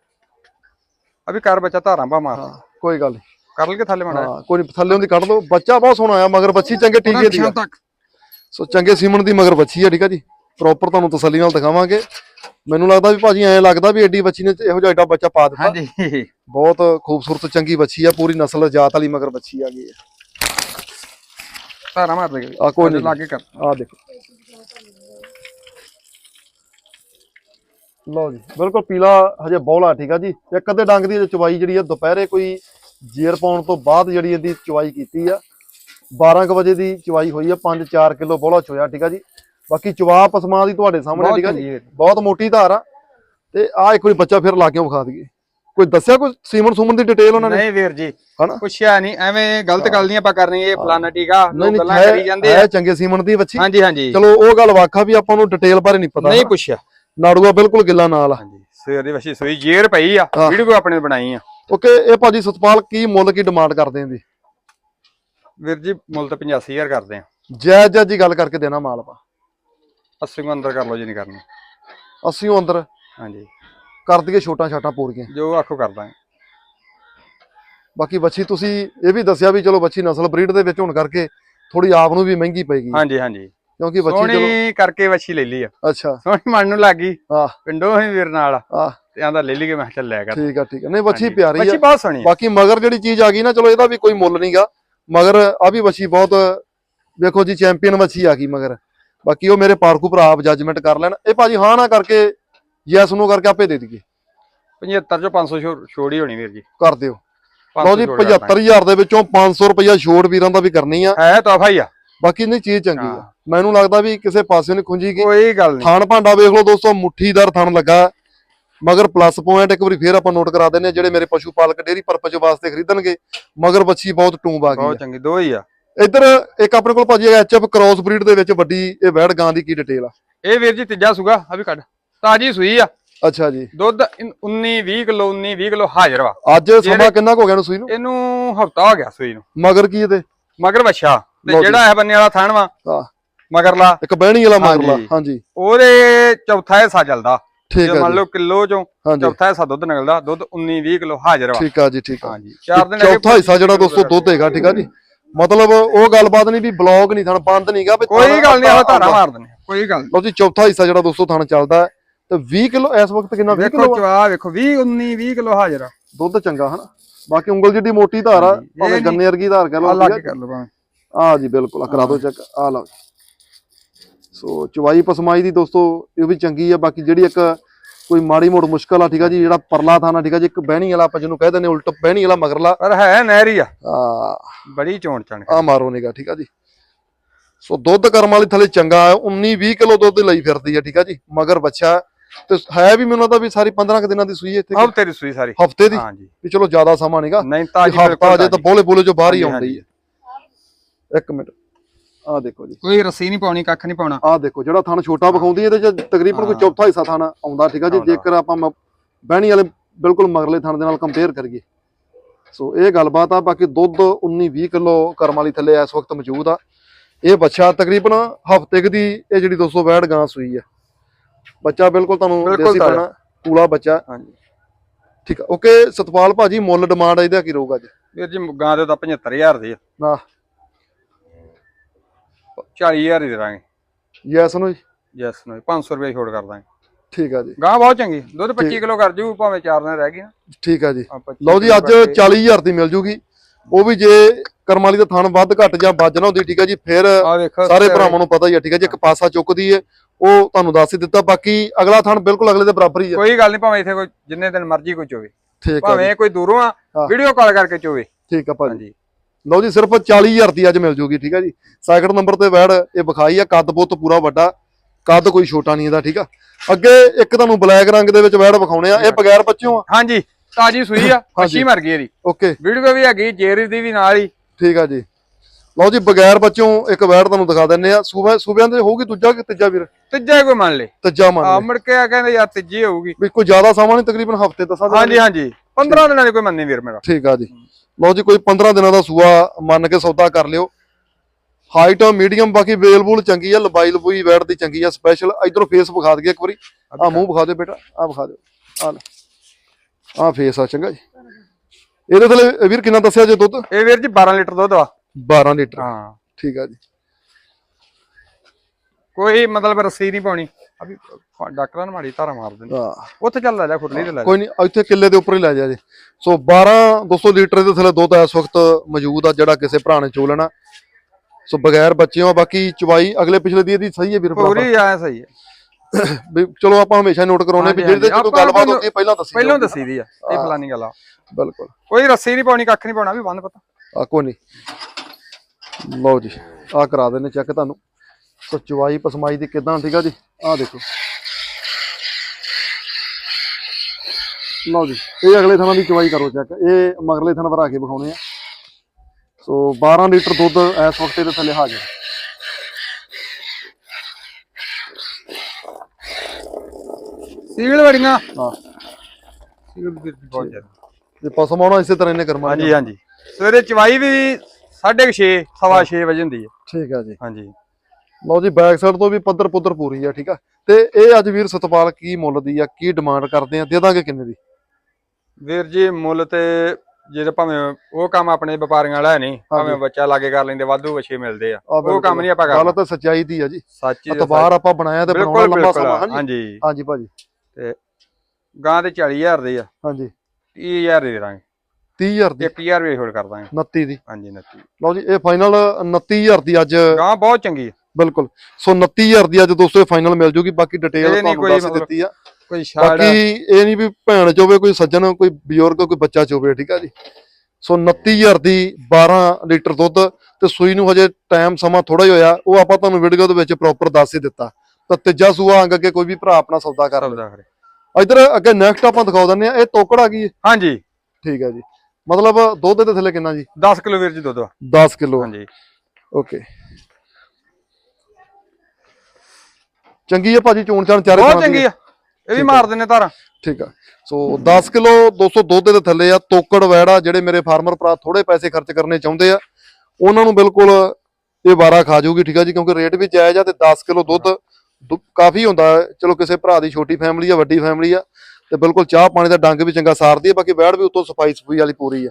ਅਭੀ ਕਰ ਬੱਚਾ ਧਾਰਾਂ ਬਾ ਮਾਰ ਕੋਈ ਗੱਲ ਕਰ ਲਗੇ ਥੱਲੇ ਮਾੜਾ ਹਾਂ ਕੋਈ ਥੱਲੇ ਦੀ ਕੱਢ ਲਓ ਬੱਚਾ ਬਹੁਤ ਸੋਹਣਾ ਆ ਮਗਰ ਬੱਚੀ ਚੰਗੇ ਟੀਕੇ ਦੀ ਆ ਸੋ ਚੰਗੇ ਸੀਮਨ ਦੀ ਮਗਰ ਬੱਚੀ ਆ ਠੀਕ ਆ ਜੀ। ਪ੍ਰੋਪਰ ਤੁਹਾਨੂੰ ਤਸੱਲੀ ਨਾਲ ਦਿਖਾਵਾਂਗੇ। ਮੈਨੂੰ ਲੱਗਦਾ ਵੀ ਭਾਜੀ ਐਂ ਲੱਗਦਾ ਵੀ ਐਡੀ ਬੱਚੀ ਨੇ ਇਹੋ ਜਿਹਾ ਐਡਾ ਬੱਚਾ ਪਾ ਦਿੱਤਾ। ਹਾਂਜੀ। ਬਹੁਤ ਖੂਬਸੂਰਤ ਚੰਗੀ ਬੱਚੀ ਆ ਪੂਰੀ ਨਸਲ ਜਾਤ ਵਾਲੀ ਮਗਰ ਬੱਚੀ ਆ ਗਈ ਧਾਰਾਂ ਮਾਰ ਦੇ। ਆ ਕੋਈ ਨੀ। ਲਾਗੇ ਕਰ। ਆ ਦੇਖੋ। ਲਓ ਜੀ ਬਿਲਕੁਲ ਪੀਲਾ ਹਜੇ ਬੌਲਾ ਠੀਕ ਆ ਜੀ। ਇੱਕ ਅੱਧੇ ਡੰਗ ਦੀ ਚਵਾਈ ਜਿਹੜੀ ਆ ਦੁਪਹਿਰੇ ਕੋਈ ਜੇਰ ਪਾਉਣ ਤੋਂ ਬਾਅਦ ਜਿਹੜੀ ਇਹਦੀ ਚਵਾਈ ਕੀਤੀ ਆ। 12 ਕੁ ਵਜੇ ਦੀ ਚਵਾਈ ਹੋਈ ਆ 5-4 ਕਿਲੋ ਬੌਲਾ ਚੋਇਆ ਠੀਕ ਆ ਜੀ। ਬਾਕੀ ਚਵਾ ਪਸਮਾ ਦੀ ਤੁਹਾਡੇ ਸਾਹਮਣੇ ਠੀਕ ਆ ਜੀ। ਬਹੁਤ ਮੋਟੀ ਧਾਰ ਆ। ਤੇ ਆ ਇੱਕ ਵਾਰੀ ਬੱਚਾ ਫਿਰ ਲਾ ਕੇ ਵਿਖਾ ਦਈਏ। ਕੋਈ ਦੱਸਿਆ ਕੋਈ ਸੀਮਨ ਸੁਮਨ ਦੀ ਡਿਟੇਲ ਉਹਨਾਂ ਨੇ? ਨਹੀਂ ਵੀਰ ਜੀ ਹਨਾ? ਪੁੱਛਿਆ ਨਹੀਂ ਐਵੇਂ ਗਲਤ ਗੱਲ ਨਹੀਂ ਆਪਾਂ ਕਰਨੀ ਇਹ ਫਲਾਨਾ ਟੀਕਾ ਲੋਕ ਗੱਲਾਂ ਕਰੀ ਜਾਂਦੇ ਆ। ਚੰਗੇ ਸੀਮਨ ਦੀ ਬੱਚੀ। ਹਾਂਜੀ ਹਾਂਜੀ। ਚਲੋ ਉਹ ਗੱਲ ਵਾਖਾ ਵੀ ਆਪਾਂ ਨੂੰ ਡਿਟੇਲ ਬਾਰੇ ਨਹੀਂ ਪਤਾ ਨਹੀਂ ਪੁੱਛਿਆ। ਨਾੜੂਆ ਬਿਲਕੁਲ ਗਿੱਲਾ ਨਾਲ ਆ। ਹਾਂਜੀ ਸਵੇਰ ਦੀ ਵਸ਼ੀ ਸੋਈ ਜੇਰ ਪਈ ਆ ਹਾਂ। ਵੀਡੀਓ ਆਪਣੇ ਬਣਾਈ ਆ। ਓਕੇ ਇਹ ਭਾਜੀ ਸਤਪਾਲ ਕੀ ਮੁੱਲ ਕੀ ਡਿਮਾਂਡ ਕਰਦੇ ਆਂ ਦੀ ਵੀਰ ਜੀ ਮੁੱਲ ਤਾਂ 85000 ਕਰਦੇ ਆ। ਜਾਇਜ਼ ਜਾਇਜ਼ ਜੀ ਗੱਲ ਕਰਕੇ ਦੇਣਾ ਮਾਲ ਪਾ 80 ਨੂੰ ਅੰਦਰ ਕਰ ਲਓ ਜੀ ਨਹੀਂ ਕਰਨੀ। 80 ਉਹ ਅੰਦਰ ਹਾਂਜੀ। ਕਰ ਦਈਏ ਛੋਟਾਂ ਛਾਟਾਂ ਪੂਰੀਆਂ। ਜੋ ਆਖੋ ਕਰ ਦਾਂਗੇ। ਬਾਕੀ ਬੱਚੀ ਤੁਸੀਂ ਇਹ ਵੀ ਦੱਸਿਆ ਵੀ ਚਲੋ ਬੱਚੀ ਨਸਲ ਬਰੀਡ ਦੇ ਵਿੱਚ ਹੋਣ ਕਰਕੇ ਥੋੜੀ ਆਪ ਨੂੰ ਵੀ ਮਹਿੰਗੀ ਪਏਗੀ। ਹਾਂਜੀ ਹਾਂਜੀ। ਕਿਉਂਕਿ ਬੱਚੀ ਚਲੋ ਸੋਹਣੀ ਕਰਕੇ ਵਛੀ ਲੈ ਲਈ ਆ। ਅੱਛਾ। ਸੋਹਣੀ ਮਨ ਨੂੰ ਲੱਗ। ਗਈ ਆਹ। ਪਿੰਡੋਂ ਹੀ ਵੀਰ ਨਾਲ। ਆਹ। ਤੇ ਆਂਦਾ ਲੈ ਲਈ ਕੇ ਮੈਂ ਕਿਹਾ ਚੱਲ ਲੈ ਕਰ। ਠੀਕ ਆ ਠੀਕ ਆ। ਨਹੀਂ ਬੱਚੀ ਹਾਂਜੀ। ਪਿਆਰੀ ਆ। ਬਹੁਤ ਸੋਹਣੀ ਆ। ਬਾਕੀ ਮਗਰ ਜਿਹੜੀ ਚੀਜ਼ ਆ ਗਈ ਨਾ ਚਲੋ ਇਹਦਾ ਵੀ ਕੋਈ ਮੁੱਲ ਨਹੀਂਗਾ ਮਗਰ ਆ ਵੀ ਬੱਚੀ ਬਹੁਤ ਵੇਖੋ ਜੀ ਚੈਂਪੀਅਨ ਮੱਛੀ ਆ ਗਈ ਮਗਰ। ਬਾਕੀ ਉਹ ਮੇਰੇ ਪਾਰਕੂ ਭਰਾ ਆਪ ਜੱਜਮੈਂਟ ਕਰ ਲੈਣ। ਇਹ ਭਾਜੀ ਹਾਂ ਨਾ ਕਰਕੇ ਯੈਸ ਨੂੰ ਕਰਕੇ ਆਪੇ ਦੇ ਦਈਏ। 75 ਚੋਂ 500 ਛੋ- ਛੋੜ ਹੋਣੀ ਵੀਰ ਜੀ। ਕਰ ਦਿਓ। 500 ਲਓ ਜੀ ਛੋੜ ਕਰ ਦਾਂਗੇ। 75000 ਦੇ ਵਿੱਚੋਂ 500 ਰੁਪਇਆ ਛੋੜ ਵੀਰਾਂ ਦਾ ਵੀ ਕਰਨੀ ਆ। ਹੈ ਤੋਹਫਾ ਹੀ ਆ। ਬਾਕੀ ਨਹੀਂ ਚੀਜ਼ ਚੰਗੀ ਆ। ਮੈਨੂੰ ਲੱਗਦਾ ਵੀ ਕਿਸੇ ਪਾਸੇ ਨਹੀਂ ਖੁੰਜੀ ਗਈ। ਕੋਈ ਗੱਲ ਨਹੀਂ ਥਣ ਭਾਂਡਾ ਵੇਖ ਲਓ ਦੋਸਤੋ ਮੁੱਠੀਦਾਰ ਥਣ ਲੱਗਾ। ਮਗਰ ਪਲੱਸ ਪੁਆਇੰਟ ਇੱਕ ਵਾਰੀ ਫੇਰ ਆਪਾਂ ਨੋਟ ਕਰਾ ਦਿੰਨੇ ਆ ਜਿਹੜੇ ਮੇਰੇ ਪਸ਼ੂ ਪਾਲਕ ਡੇਰੀ ਪਰਪਸ ਵਾਸਤੇ ਖਰੀਦਣਗੇ। ਮਗਰ ਬੱਚੀ ਬਹੁਤ ਟੂੰਬ ਆ ਗਈ ਬਹੁਤ ਚੰਗੀ ਦੋ ਹੀ ਆ। ਇੱਧਰ ਇੱਕ ਆਪਣੇ ਕੋਲ ਭਾਜੀ ਐਚਐਫ ਕ੍ਰਾਸ ਬਰੀਡ ਦੇ ਵਿੱਚ ਵੱਡੀ ਇਹ ਵੈੜ ਗਾਂ ਦੀ ਕੀ ਡਿਟੇਲ ਆ? ਇਹ ਵੀਰ ਜੀ ਤੀਜਾ ਸੁਗਾ ਆ ਵੀ ਕੱਢ। ਤਾਜੀ ਸੂਈ ਆ। ਅੱਛਾ ਜੀ। ਦੁੱਧ 19 20 ਕਿਲੋ 19 20 ਕਿਲੋ ਹਾਜ਼ਰ ਵਾ। ਅੱਜ ਸਮਾਂ ਕਿੰਨਾ ਕੁ ਹੋ ਗਿਆ ਨੂੰ ਸੂਈ ਨੂੰ? ਇਹਨੂੰ ਹਫਤਾ ਹੋ ਗਿਆ ਸੂਈ ਨੂੰ। ਮਗਰ ਕੀ ਇਹਦੇ? ਮਗਰ ਵੱਛਾ। ਤੇ ਲਓ ਜੀ। ਜਿਹੜਾ ਇਹ ਬੰਨੇ ਵਾਲਾ ਥਣ ਵਾ ਹਾਂ। ਮਗਰਲਾ। ਇੱਕ ਬਹਿਣੀ ਵਾਲਾ ਮਗਰਲਾ। ਹਾਂਜੀ। ਹਾਂਜੀ। ਉਹਦੇ ਚੌਥਾ ਹਿੱਸਾ ਚੱਲਦਾ ਠੀਕ ਜੇ ਮੰਨ ਜੀ ਲਓ ਕਿਲੋ ਚੋਂ ਹਾਂਜੀ। ਚੌਥਾ ਹਿੱਸਾ ਦੁੱਧ ਨਿਕਲਦਾ ਦੁੱਧ 19 20 ਕਿਲੋ ਹਾਜ਼ਰ ਵਾ। ਠੀਕ ਆ ਜੀ ਠੀਕ ਆ। ਹਾਂਜੀ। ਚਾਰ ਦਿਨ ਚੌਥਾ ਹਿੱਸਾ ਜਿਹੜਾ ਦੋਸਤੋ ਦੁੱਧ ਹੈਗਾ ਠੀਕ ਆ ਜੀ। ਮਤਲਬ ਉਹ ਗੱਲਬਾਤ ਨਹੀਂ ਵੀ ਬਲੌਗ ਨਹੀਂ ਥਣ ਬੰਦ ਨਹੀਂਗਾ ਕੋਈ ਗੱਲ ਨਹੀਂ ਆਹ ਧਾਰਾ ਮਾਰ ਦਿੰਦੇ ਆ, ਕੋਈ ਗੱਲ ਨੀ। ਲਓ ਜੀ ਚੌਥਾ ਹਿੱਸਾ ਜਿਹੜਾ ਦੋਸਤੋ ਥਣ ਚੱਲਦਾ ਹੈ। ਤੇ 20 ਕਿਲੋ ਇਸ ਵਕਤ ਕਿੰਨਾ 20 ਵੇਖੋ ਕਿਲੋ ਚਵਾ ਵੇਖੋ 20 19 20 ਕਿਲੋ ਹਾਜ਼ਰ ਆ। ਦੁੱਧ ਚੰਗਾ ਹਨਾ? ਬਾਕੀ ਉਂਗਲ ਜਿੱਡੀ ਮੋਟੀ ਧਾਰ ਆ ਭਾਵੇਂ ਗੰਨੇ ਵਰਗੀ ਧਾਰ ਕਹ ਆ ਲਓ ਲੱਗ ਠੀਕ ਕੇ ਕਰ ਲਓ ਭਾਵੇਂ। ਆ ਆ ਜੀ ਬਿਲਕੁਲ ਆ ਕਰਾ ਦਿਓ ਚੈੱਕ ਆ ਲਓ ਸੋ ਚਵਾਈ ਪਸਮਾਈ ਦੀ ਦੋਸਤੋ ਇਹ ਵੀ ਚੰਗੀ ਆ ਬਾਕੀ ਜਿਹੜੀ ਇੱਕ ਕੋਈ ਮਾੜੀ ਮੋੜ ਮੁਸ਼ਕਲ ਆ ਠੀਕ ਆ ਜੀ ਜਿਹੜਾ ਪਰਲਾ ਥਾਣਾ ਠੀਕ ਆ ਜੀ ਇੱਕ ਬਹਿਣੀ ਵਾਲਾ ਆਪਾਂ ਜਿਹਨੂੰ ਕਹਿੰਦੇ ਨੇ ਉਲਟ ਬਹਿਣੀ ਵਾਲਾ ਮਗਰਲਾ। ਪਰ ਹੈ ਨਹਿਰੀ ਆ। ਆ। ਬੜੀ ਚੋਣ ਚਣ ਆ ਮਾਰੋ ਨਿਗਾ ਠੀਕ ਆ ਜੀ। ਸੋ ਦੁੱਧ ਕਰਮ ਵਾਲੀ ਥਲੇ ਚੰਗਾ ਹੈ 19 20 ਕਿਲੋ ਦੁੱਧ ਲਈ ਫਿਰਦੀ ਹੈ ਠੀਕ ਆ ਜੀ ਮਗਰ ਬੱਚਾ ਤੇ ਹੈ ਵੀ ਮੈਨੂੰ ਲੱਗਦਾ ਵੀ ਸਾਰੀ 15 ਕੁ ਦਿਨਾਂ ਦੀ ਸੂਈ ਹੈ ਇੱਥੇ ਹਫ਼ਤੇ ਦੀ ਸੂਈ ਸਾਰੀ। ਹਫ਼ਤੇ ਦੀ? ਹਾਂਜੀ। ਵੀ ਚਲੋ ਜ਼ਿਆਦਾ ਸਮਾਂ ਨਹੀਂਗਾ ਨਹੀਂ ਤਾਜੀ ਹਫਤਾ ਬਿਲਕੁਲ ਅਜੇ ਤਾਂ ਬੋਲੇ ਬੋਲੇ ਚੋਂ ਬਾਹਰ ਹੀ ਆਉਂਦੀ ਹੈ। ਇੱਕ ਮਿੰਟ। ਆ ਦੇਖੋ ਜੀ। ਕੋਈ ਰੱਸੀ ਨਹੀਂ ਪਾਉਣੀ ਕੱਖ ਨਹੀਂ ਪਾਉਣਾ। ਆ ਦੇਖੋ ਜਿਹੜਾ ਥਣ ਛੋਟਾ ਵਿਖਾਉਂਦੀ ਹੈ, ਇਹਦੇ ਚ ਤਕਰੀਬਨ ਕੋਈ। ਚੌਥਾ ਹਿੱਸਾ ਥਣ ਆਉਂਦਾ ਠੀਕ ਆ ਜੀ। ਜੇਕਰ ਆਪਾਂ ਬਹਿਣੀ ਵਾਲੇ ਬਿਲਕੁਲ ਮਗਰਲੇ ਥਣ ਦੇ ਨਾਲ ਕੰਪੇਅਰ ਕਰੀਏ। ਸੋ ਇਹ ਗੱਲਬਾਤ ਆ ਬਾਕੀ ਦੁੱਧ 19 20 ਕਿਲੋ ਕਰਮ ਵਾਲੀ ਥੱਲੇ ਇਸ ਵਕਤ ਮੌਜੂਦ ਆ। ਇਹ ਬੱਚਾ ਤਕਰੀਬਨ ਹਫ਼ਤੇ ਕੁ ਦੀ ਇਹ ਜਿਹੜੀ 200 ਵੈੜ ਗਾਂ ਸੂਈ ਆ। ਬੱਚਾ ਬਿਲਕੁਲ ਤੁਹਾਨੂੰ ਦੇਸੀ। ਪੈਣਾ ਪੂਲਾ ਬੱਚਾ। ਹਾਂਜੀ। ਠੀਕ ਆ ਓਕੇ ਸਤਪਾਲ ਭਾਜੀ ਮੁੱਲ ਡਿਮਾਂਡ ਇਹਦਾ ਕੀ ਰਹੂਗਾ ਜੀ ਵੀਰ ਜੀ ਗਾਂ ਦੇ ਤਾਂ 75000 ਦੀ ਆ। ਨਾ। 40000 ਦੀ ਦੇ ਦਾਂਗੇ। ਯੈਸ ਨੂੰ ਜੀ। ਯੈਸ ਨੋ 500 ਰੁਪਏ ਛੋੜ ਕਰ ਦਾਂਗੇ। ਠੀਕ ਆ ਜੀ। ਗਾਂ ਬਹੁਤ ਚੰਗੀ ਦੁੱਧ 25 ਕਿਲੋ ਕਰ ਜੂ ਭਾਵੇਂ 4 ਦਿਨ ਰਹਿ ਗਈ ਨਾ। ਠੀਕ ਆ ਜੀ। ਆਹ 25 ਲਓ ਜੀ ਅੱਜ ਕਰਕੇ- 40000 ਦੀ ਮਿਲ ਜੂਗੀ। ਉਹ ਵੀ ਜੇ ਕਰਮਾਲੀ ਦਾ ਥਣ ਵੱਧ ਘੱਟ ਜਾਂ ਵੱਜ ਨਾ ਹੁੰਦੀ ਠੀਕ ਹੈ ਜੀ ਫਿਰ ਸਾਰੇ ਭਰਾਵਾਂ ਨੂੰ ਪਤਾ ਹੀ ਹੈ ਠੀਕ ਹੈ ਜੀ ਇੱਕ ਪਾਸਾ ਚੁੱਕਦੀ ਹੈ ਉਹ ਤੁਹਾਨੂੰ ਦੱਸ ਹੀ ਦਿੱਤਾ ਬਾਕੀ ਅਗਲਾ ਥਣ ਬਿਲਕੁਲ ਅਗਲੇ ਦੇ ਬਰਾਬਰ ਹੀ ਹੈ ਕੋਈ ਗੱਲ ਨਹੀਂ ਭਾਵੇਂ ਇੱਥੇ ਕੋਈ ਜਿੰਨੇ ਦਿਨ ਮਰਜ਼ੀ ਕੋਈ ਚੋਵੇ। ਠੀਕ ਹੈ ਜੀ, ਭਾਵੇਂ ਕੋਈ ਦੂਰੋਂ ਆ। ਵੀਡੀਓ ਕਾਲ ਕਰਕੇ ਚੋਵੇ। ਠੀਕ ਆ ਭਾਜੀ। ਲਓ ਜੀ ਸਿਰਫ 40000 ਦੀ ਅੱਜ ਮਿਲ ਜੂਗੀ ਠੀਕ ਹੈ ਜੀ। ਸੈਕਿੰਡ ਨੰਬਰ ਤੇ ਵੈੜ ਇਹ ਵਿਖਾਈ ਆ ਕੱਦ ਬੁੱਤ ਪੂਰਾ ਵੱਡਾ ਕੱਦ ਕੋਈ ਛੋਟਾ ਨਹੀਂ ਇਹਦਾ ਠੀਕ ਆ। ਅੱਗੇ ਇੱਕ ਤੁਹਾਨੂੰ ਬਲੈਕ ਰੰਗ ਦੇ ਵਿੱਚ ਵੈੜ ਵਿਖਾਉਣੇ ਆ ਇਹ ਬਗੈਰ ਬੱਚਿਓ ਆ। ਹਾਂਜੀ ਤਾਜੀ ਸੂਈ ਆ ਮੱਛੀ ਮਰ ਗਈ ਇਹਦੀ। ਓਕੇ। ਵੀਡੀਓ ਵੀ ਹੈਗੀ ਜੇਰੀ ਦੀ ਵੀ ਨਾਲ ਹੀ। ਠੀਕ ਆ ਜੀ। ਲਓ ਜੀ ਬਗੈਰ ਬੱਚੋਂ ਇੱਕ ਵੈੜ ਤੁਹਾਨੂੰ ਦਿਖਾ ਦਿੰਨੇ ਆ ਸੂਬੇ ਸੂਬਿਆਂ ਦੇ ਹੋਊਗੀ ਦੂਜਾ ਕਿ ਤੀਜਾ ਵੀਰ? ਤੀਜਾ ਕੋਈ ਮੰਨ ਲੇ। ਤੀਜਾ ਮੰਨ ਆ। ਮੁੜ ਕੇ ਆ ਕਹਿੰਦੇ ਯਾਰ ਤੀਜੀ ਹੋਊਗੀ। ਵੀ ਕੋਈ ਜ਼ਿਆਦਾ ਸਮਾਂ ਨਹੀਂ ਤਕਰੀਬਨ ਹਫ਼ਤੇ ਦਸਾਂ ਦਿਨਾਂ ਹਾਂਜੀ ਹਾਂਜੀ। 15 ਦਿਨਾਂ ਦੀ ਕੋਈ ਮੰਨੀ ਵੀਰ ਮੇਰਾ। ਠੀਕ ਆ ਜੀ। ਲਓ ਜੀ ਕੋਈ 15 ਦਿਨਾਂ ਦਾ ਸੂਆ ਮੰਨ ਕੇ ਸੌਦਾ ਕਰ ਲਿਓ। ਹਾਈਟ ਮੀਡੀਅਮ ਬਾਕੀ ਵੇਲ ਬੂਲ ਚੰਗੀ ਆ ਲੰਬਾਈ ਲੰਬੂਈ ਵੈਟ ਦੀ ਚੰਗੀ ਆ ਸਪੈਸ਼ਲ ਇਧਰੋਂ ਫੇਸ ਵਿਖਾ ਦਈਏ ਇੱਕ ਵਾਰੀ। ਆ ਮੂੰਹ ਵਿਖਾ ਦਿਓ ਬੇਟਾ ਆ ਵਿਖਾ ਦਿਓ। ਆ ਲੈ। ਆ ਫੇਸ ਆ ਚੰਗਾ ਜੀ। ਇਹਦੇ ਥੱਲੇ ਵੀਰ ਕਿੰਨਾ ਦੱਸਿਆ ਜੇ ਦੁੱਧ? ਇਹ ਵੀਰ ਜੀ 12 ਲੀਟਰ ਦੁੱਧ ਵਾ। 12 ਲੀਟਰ। ਹਾਂ। ਠੀਕ ਆ ਜੀ। ਕੋਈ ਮਤਲਬ ਰੱਸੀ ਨਹੀਂ ਪਾਉਣੀ। ਅਭੀ ਡਾਕਟਰਾਂ ਨੇ ਮਾੜੀ ਧਾਰਾ ਮਾਰ ਦਿੰਦੇ ਹਾਂ। ਉੱਥੇ ਚੱਲ ਲੈ ਜਾ ਖੁਰਲੀ ਤੇ ਲੈ ਜਾ। ਕੋਈ ਨਹੀਂ ਇੱਥੇ ਕਿੱਲੇ ਦੇ ਉੱਪਰ ਹੀ ਲੈ ਜਾ ਜੀ। ਸੋ 12 200 ਲੀਟਰ ਦੇ ਥੱਲੇ ਦੁੱਧ ਇਸ ਵਕਤ ਮੌਜੂਦ ਆ ਜਿਹੜਾ ਕਿਸੇ ਭਰਾ ਨੇ ਚੋ ਲੈਣਾ। ਸੋ ਬਗੈਰ ਬੱਚਿਆਂ ਬਾਕੀ ਚਵਾਈ ਅਗਲੇ ਪਿਛਲੇ ਦੀ ਇਹਦੀ ਸਹੀ ਹੈ ਵੀਰ ਭਰਾ ਪੂਰੀ ਆ ਸਹੀ ਹੈ। ਵੀ ਚਲੋ ਆਪਾਂ ਹਮੇਸ਼ਾ ਨੋਟ ਕਰਾਉਨੇ ਵੀ ਜਿਹੜੇ ਕੋਈ ਗੱਲਬਾਤ ਹੁੰਦੀ ਪਹਿਲਾਂ ਦੱਸੀ ਪਹਿਲਾਂ। ਦੱਸੀ ਦੀ ਆ ਇਹ ਫਲਾਨੀ ਗੱਲ ਆ। ਬਿਲਕੁਲ। ਕੋਈ ਰੱਸੀ ਨਹੀਂ ਪਾਉਣੀ ਕੱਖ ਨਹੀਂ ਪਾਉਣਾ ਵੀ ਬੰਦ ਪਤਾ। ਆ ਕੋਈ ਨਹੀਂ। ਲਓ ਜੀ ਆ ਕਰਾ ਦਿੰਨੇ ਚੈੱਕ ਤੁਹਾਨੂੰ। ਸੋ ਚਵਾਈ ਪਸਮਾਈ ਦੀ ਕਿਦਾਂ ਠੀਕ ਆ ਜੀ? ਆ ਦੇਖੋ। ਲਓ ਜੀ ਇਹ ਅਗਲੇ ਥਾਂ ਦੀ ਚਵਾਈ ਕਰੋ ਚੈੱਕ ਇਹ ਮਗਰਲੇ ਥਾਂ ਭਰਾ ਕੇ ਵਿਖਾਉਣੇ ਆ। ਸੋ 12 ਲੀਟਰ ਦੁੱਧ ਇਸ ਵਕਤ ਇਹਦੇ ਥੱਲੇ ਹਾਜ਼ਰ ਸੀਲ ਬੜੀਆਂ ਹਾਂ। ਸੀਲ ਬਹੁਤ ਜ਼ਿਆਦਾ। ਤੇ ਪਸਮ ਆਉਣਾ ਇਸੇ ਤਰ੍ਹਾਂ ਇਹਨੇ ਕਰਮਾ ਹਾਂਜੀ ਹਾਂਜੀ। ਸਵੇਰੇ ਚਵਾਈ ਵੀ 6:30 ਸਵਾ 6 ਵਜੇ ਹੁੰਦੀ ਹੈ। ਠੀਕ ਆ ਜੀ। ਹਾਂਜੀ। ਲਓ ਜੀ ਬੈਕ ਸਾਈਡ ਤੋਂ ਵੀ ਪੱਧਰ ਪੁੱਧਰ ਪੂਰੀ ਆ ਠੀਕ ਆ। ਤੇ ਇਹ ਅੱਜ ਵੀਰ ਸਤਪਾਲ ਕੀ ਮੁੱਲ ਦੀ ਆ ਕੀ ਡਿਮਾਂਡ ਕਰਦੇ ਆ ਦੇ ਦਾਂਗੇ ਕਿੰਨੇ ਦੀ? ਵੀਰ ਜੀ ਮੁੱਲ ਤੇ ਜਿਹੜੇ ਭਾਵੇਂ ਉਹ ਕੰਮ ਆਪਣੇ ਵਪਾਰੀਆਂ ਵਾਲਾ ਨਹੀਂ ਭਾਵੇਂ ਬੱਚਾ ਲਾਗੇ ਕਰ ਲੈਂਦੇ ਵਾਧੂ ਵਛੇ ਮਿਲਦੇ ਆ। ਆਹ ਉਹ ਕੰਮ ਨਹੀਂ ਆਪਾਂ ਗੱਲ ਕਰਨਾ ਤਾਂ ਸੱਚਾਈ ਦੀ ਆ ਜੀ। ਸੱਚ ਅਤਬਾਰ ਆਪਾਂ ਬਣਾਇਆ ਤੇ ਬਣਾਉਣਾ ਬਿਲਕੁਲ ਲੰਬਾ ਬਿਲਕੁਲ। ਸਮਾਂ ਹਾਂਜੀ। ਹਾਂਜੀ। ਹਾਂਜੀ ਭਾਜੀ। ਗਾਂ ਦੇ 40000 ਦੇ ਆ। ਹਾਂਜੀ। 30000 ਦੇ ਦੇਵਾਂਗੇ 30000 ਦੀ। 1000 ਰੁਪਏ ਛੋੜ ਕਰ ਦਾਂਗੇ। 29 ਦੀ। ਹਾਂਜੀ 29 ਲਓ ਜੀ ਇਹ ਫਾਈਨਲ 29000 ਦੀ ਅੱਜ। ਗਾਂ ਬਹੁਤ ਚੰਗੀ ਆ ਬਿਲਕੁਲ। ਸੋ 29000 ਦੀ ਅੱਜ ਦੋਸਤੋ ਇਹ ਫਾਈਨਲ ਮਿਲ ਜੂਗੀ। ਬਾਕੀ ਡਿਟੇਲ ਤੁਹਾਨੂੰ ਦੱਸ ਦਿੱਤੀ ਆ। ਕੋਈ ਛਾੜ ਬਾਕੀ ਇਹ ਨਹੀਂ ਵੀ ਭੈਣ ਚ ਹੋਵੇ ਕੋਈ ਸੱਜਣ ਕੋਈ ਬਜ਼ੁਰਗ ਕੋਈ ਬੱਚਾ ਚ ਹੋਵੇ ਠੀਕ ਆ ਜੀ। ਸੋ 29000 ਦੀ 12 ਲੀਟਰ ਦੁੱਧ ਤੇ ਸੂਈ ਨੂੰ ਹਜੇ ਟਾਈਮ ਸਮਾਂ ਥੋੜਾ ਹੀ ਹੋਇਆ। ਉਹ ਆਪਾਂ ਤੁਹਾਨੂੰ ਵੀਡੀਓ ਦੇ ਵਿੱਚ ਪ੍ਰੋਪਰ ਦੱਸ ਹੀ ਦਿੱਤਾ। ਤਾਂ ਤੀਜਾ ਸੂਆ ਅੰਗ ਅੱਗੇ ਕੋਈ ਵੀ ਭਰਾ ਆਪਣਾ ਸੌਦਾ ਕਰ ਲਵੇ। ਇਧਰ ਅੱਗੇ ਨੈਕਸਟ ਆਪਾਂ ਦਿਖਾ ਦਿੰਦੇ ਆ ਇਹ ਤੋਕੜ ਆ ਗਈ। ਹੈ। ਹਾਂਜੀ। ਠੀਕ ਹੈ ਜੀ। ਮਤਲਬ ਦੁੱਧ ਦੇ ਥੱਲੇ ਕਿੰਨਾ ਜੀ? 10 ਕਿਲੋ ਵੀਰ ਜੀ ਦੁੱਧ। ਵਾ। 10 ਕਿਲੋ। ਹਾਂਜੀ। ਓਕੇ। ਚੰਗੀ ਹੈ ਭਾਜੀ ਚੋਣ ਚਾਣ ਚਾਰੇ ਬਹੁਤ ਚੰਗੀ। ਆ। ਇਹ ਵੀ ਮਾਰ ਦਿੰਨੇ ਧਾਰਾਂ। ਠੀਕ ਆ। ਸੋ 10 ਕਿਲੋ 200 ਦੁੱਧ ਦੇ ਥੱਲੇ ਆ। ਤੋਕੜ ਵੈੜਾ ਜਿਹੜੇ ਮੇਰੇ ਫਾਰਮਰ ਭਰਾ ਥੋੜੇ ਪੈਸੇ ਖਰਚ ਕਰਨੇ ਚਾਹੁੰਦੇ ਆ ਉਹਨਾਂ ਨੂੰ ਬਿਲਕੁਲ ਇਹ ਵਾਰਾ ਖਾ ਜਾਊਗੀ ਠੀਕ ਆ ਜੀ ਕਿਉਂਕਿ ਰੇਟ ਵੀ ਜਾਇਜ਼ ਆ ਤੇ 10 ਕਿਲੋ ਦੁੱਧ ਕਾਫੀ ਹੁੰਦਾ। ਚਲੋ ਕਿਸੇ ਭਰਾ ਦੀ ਛੋਟੀ ਫੈਮਿਲੀ ਆ ਵੱਡੀ ਫੈਮਿਲੀ ਆ। ਤੇ ਬਿਲਕੁਲ ਚਾਹ ਪਾਣੀ ਦਾ ਡੰਗ ਵੀ ਚੰਗਾ ਸਾਰਦੀ ਆ ਬਾਕੀ ਵੈੜ ਵੀ ਉਤੋਂ ਸਫ਼ਾਈ ਸਫੂਈ ਵਾਲੀ ਪੂਰੀ ਆ।